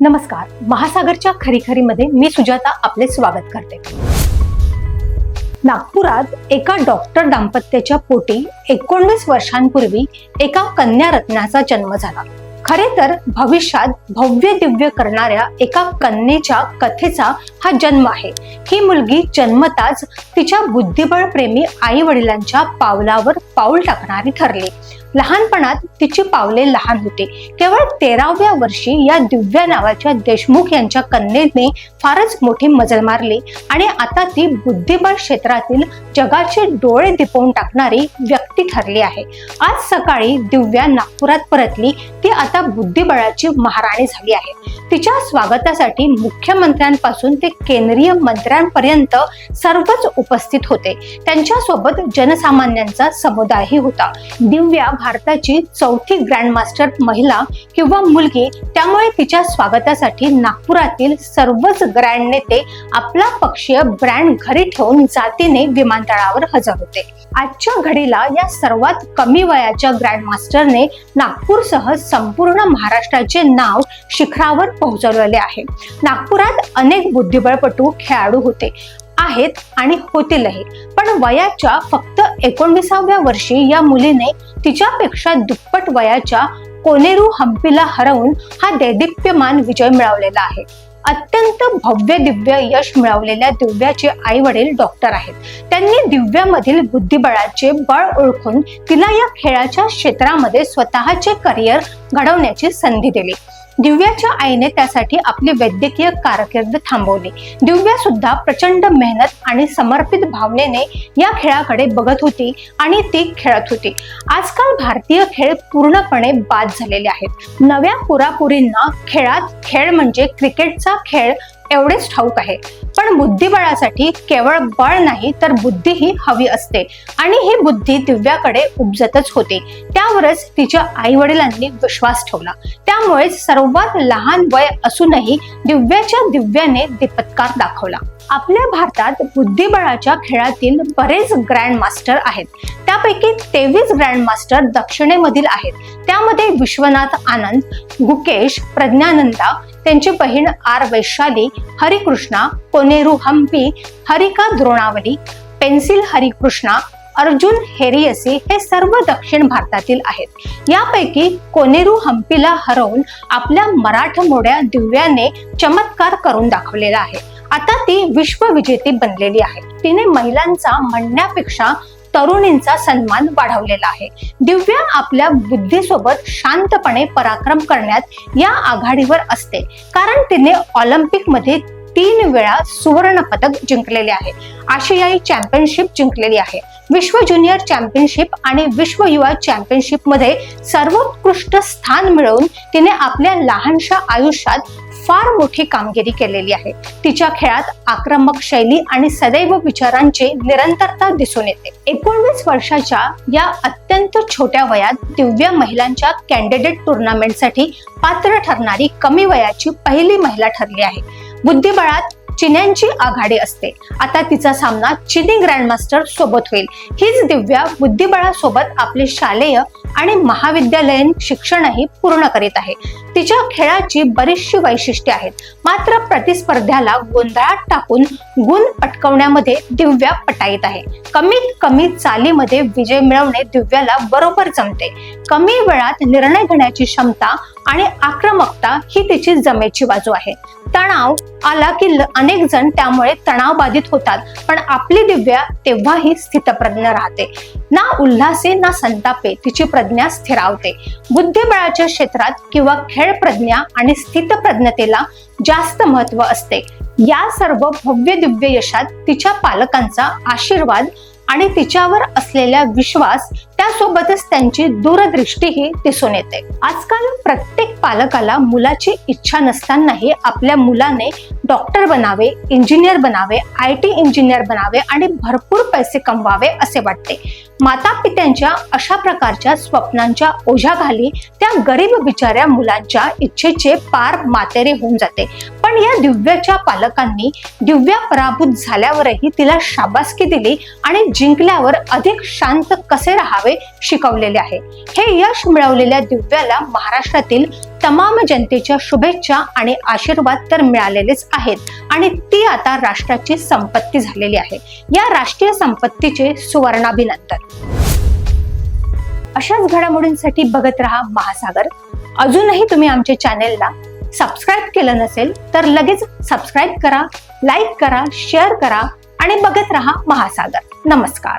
नमस्कार. महासागरच्या खरीखरीमध्ये मी सुजाता आपले स्वागत करते. नागपुरात एका डॉक्टर दाम्पत्याच्या पोटी एकोणवीस वर्षांपूर्वी एका कन्या रत्नाचा जन्म झाला. खरे तर भविष्यात भव्य दिव्य करणाऱ्या एका कन्येच्या कथेचा हा जन्म आहे. ही मुलगी जन्मताच तिच्या बुद्धिबळ प्रेमी आई वडिलांच्या पावलावर पाऊल टाकणारी ठरली. लहानपणात तिची पावले लहान होती. केवळ तेराव्या वर्षी या दिव्या नावाच्या देशमुख यांच्या कन्येने फारच मोठी मजल मारली आणि आता ती बुद्धिबळ क्षेत्रातील जगाचे डोळे दिपवून टाकणारी व्यक्ती ठरली आहे. आज सकाळी दिव्या नागपुरात परतली ती आता बुद्धिबळाची महाराणी झाली आहे. तिच्या स्वागतासाठी मुख्यमंत्र्यांपासून ते केंद्रीय मंत्र्यांपर्यंत सर्वच उपस्थित होते. त्यांच्यासोबत जनसामान्यांचा समुदायही होता. दिव्या भारताची चौथी ग्रँडमास्टर महिला किंवा मुलगी त्यामुळे तिच्या स्वागतासाठी नागपुरातील सर्वच ग्रँड नेते आपला पक्षीय ब्रँड घरी ठेवून जातीने विमानतळावर हजर होते. आजच्या घडीला या सर्वात कमी वयाच्या ग्रँडमास्टरने नागपूरसह संपूर्ण महाराष्ट्राचे नाव शिखरावर पोहोचवलेले आहे. नागपुरात अनेक बुद्धिबळपटू खेळाडू होते. आहेत आणि होतीलही. पण वयाच्या फक्त एकोणविसाव्या वर्षी या मुलीने तिच्यापेक्षा दुप्पट वयाच्या कोनेरू हम्पीला हरवून हा दैदिप्यमान विजय मिळवलेला आहे. अत्यंत भव्य दिव्य यश मिळवलेल्या दिव्याचे आई वडील डॉक्टर आहेत. त्यांनी दिव्यामधील बुद्धिबळाचे बळ ओळखून तिला या खेळाच्या क्षेत्रामध्ये स्वतःचे करिअर घडवण्याची संधी दिली. दिव्याच्या आईने त्यासाठी आपली वैद्यकीय कारकीर्द थांबवली. दिव्या सुद्धा प्रचंड मेहनत आणि समर्पित भावनेने या खेळाकडे बघत होती आणि ती खेळत होती. आजकाल भारतीय खेळ पूर्णपणे बाद झालेले आहेत. नव्या पुरापुरींना खेळात खेळ म्हणजे क्रिकेटचा खेळ एवढेच ठाऊक आहे. पण बुद्धिबळासाठी केवळ बळ नाही तर बुद्धीही हवी असते. आणि ही बुद्धी दिव्याकडे उपजतच होती. त्यावरच तिच्या आई वडिलांनी विश्वास ठेवला. त्यामुळेच सर्वात लहान वय असूनही दिव्याच्या दिव्याने दीपत्कार दाखवला. आपल्या भारतात बुद्धिबळाच्या खेळातील बरेच ग्रँड मास्टर आहेत. त्यापैकी तेवीस ग्रँड मास्टर दक्षिणेमधील आहेत. त्यामध्ये विश्वनाथ आनंद गुकेश प्रज्ञानंदा त्यांची बहीण आर वैशाली हरिकृष्णा कोनेरू हम्पी हरिका द्रोणावली पेन्सिल हरिकृष्णा अर्जुन हेरियसी हे सर्व दक्षिण भारतातील आहेत. यापैकी कोनेरू हम्पीला हरवून आपल्या मराठमोड्या दिव्याने चमत्कार करून दाखवलेला आहे. आता ती विश्वविजेती बनलेली आहे. तिने महिलांचा म्हणण्यापेक्षा तरुणींचा सन्मान वाढवलेला आहे. दिव्या आपल्या बुद्धीसोबत शांतपणे पराक्रम करण्यात या आघाडीवर असते. कारण तिने ऑलिम्पिकमध्ये तीन वेळा सुवर्ण पदक जिंकलेले आहे. आशियाई चॅम्पियनशिप जिंकलेली आहे. विश्व ज्युनियर चॅम्पियनशिप आणि विश्व युवा चॅम्पियनशिपमध्ये सर्वोत्कृष्ट स्थान मिळवून तिने आपल्या लहानशा आयुष्यात फार मोठी कामगिरी केलेली आहे. तिच्या खेळात आक्रमक शैली आणि सदैव विचारांची निरंतरता दिसून येते. एकोणवीस वर्षाच्या या अत्यंत छोट्या वयात दिव्य महिलांच्या कॅन्डिडेट टुर्नामेंटसाठी पात्र ठरणारी कमी वयाची पहिली महिला ठरली आहे. बुद्धिबळात चिन्यांची आघाडी असते. आता तिचा सामना चिनी ग्रँडमास्टर सोबत होईल. हीच दिव्या बुद्धिबळासोबत आपले शालेय आणि महाविद्यालयीन शिक्षणही पूर्ण करीत आहे. तिच्या खेळाची बरीचशी वैशिष्ट्ये आहेत. मात्र प्रतिस्पर्ध्याला गोंधळात टाकून गुण पटकवण्यामध्ये दिव्या पटाईत आहे. कमीत कमी चालीमध्ये विजय मिळवणे दिव्याला बरोबर जमते. कमी वेळात निर्णय घेण्याची क्षमता आणि आक्रमकता ही तिची जमेची बाजू आहे. तणाव आला की अनेक जण त्यामुळे तणाव बाधित होतात. पण आपली दिव्या तेव्हाही स्थितप्रज्ञ राहते. ना उल्हासे ना संतापे तिची प्रज्ञा स्थिरावते. बुद्धिबळाच्या क्षेत्रात किंवा खेळ प्रज्ञा आणि स्थितप्रज्ञतेला जास्त महत्त्व असते. या सर्व भव्य दिव्य यशात तिच्या पालकांचा आशीर्वाद आणि तिच्यावर असलेला विश्वास त्यासोबतच त्यांची दूरदृष्टीही दिसून येते. आजकाल प्रत्येक पालकाला मुलाची इच्छा नसतानाही आपल्या मुलाने डॉक्टर बनावे इंजिनियर बनावे आय टी इंजिनियर बनावे आणि भरपूर पैसे कमवावे असे वाटते. माता पित्यांच्या अशा प्रकारच्या स्वप्नांच्या ओझ्याखाली त्या गरीब बिचाऱ्या मुलांच्या इच्छेचे पार मातेरे होऊन जाते. पण या दिव्याच्या पालकांनी दिव्या पराभूत झाल्यावरही तिला शाबासकी दिली आणि जिंकल्यावर अधिक शांत कसे राहावे शिकवलेले आहे. हे यश मिळवलेल्या दिव्याला महाराष्ट्रातील तमाम जनतेच्या शुभेच्छा आणि आशीर्वाद तर मिळालेलेच आहेत आणि ती आता राष्ट्राची संपत्ती झालेली आहे. या राष्ट्रीय संपत्तीचे सुवर्णाभिनंदन. अशाच घडामोडींसाठी बघत रहा महासागर. अजूनही तुम्ही आमच्या चॅनेलला सबस्क्राईब केलं नसेल तर लगेच सबस्क्राईब करा लाईक करा शेअर करा आणि बघत रहा महासागर. नमस्कार.